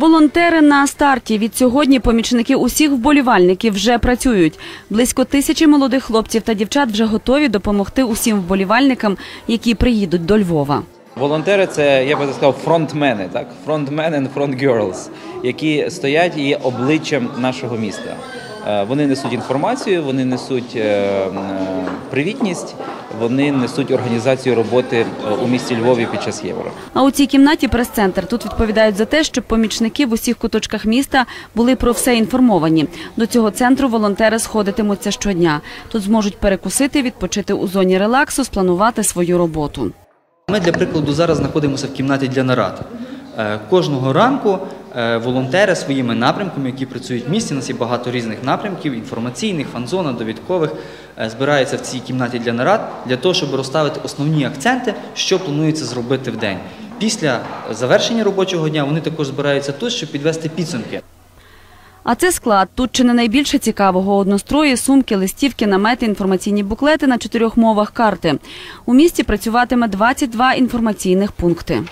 Волонтери на старті. Від сьогодні помічники усіх вболівальників вже працюють. Близько тисячі молодих хлопців та дівчат вже готові допомогти усім вболівальникам, які приїдуть до Львова. Волонтери це я би сказав фронтмени, так фронтмен and фронтгерлс, які стоять і є обличчям нашого міста. Е, Вони несуть інформацію, вони несуть е, е, привітність, вони несуть організацію роботи е, у місті Львові під час євро. А у цій кімнаті прес-центр. Тут відповідають за те, щоб помічники в усіх куточках міста були про все інформовані. До цього центру волонтери сходитимуться щодня. Тут зможуть перекусити, відпочити у зоні релаксу, спланувати свою роботу. Ми, для прикладу, зараз знаходимося в кімнаті для нарад. Е, Кожного ранку волонтери своїми напрямками, які працюють в місті, у нас є багато різних напрямків: інформаційних, фан-зона, довідкових, е, збираються в цій кімнаті для нарад для того, щоб розставити основні акценти, що планується зробити в день. Після завершення робочого дня вони також збираються тут, щоб підвести підсумки. А це склад. Тут чи не найбільше цікавого однострої, сумки, листівки, намети, інформаційні буклети на чотирьох мовах карти. У місті працюватиме 22 інформаційних пункти.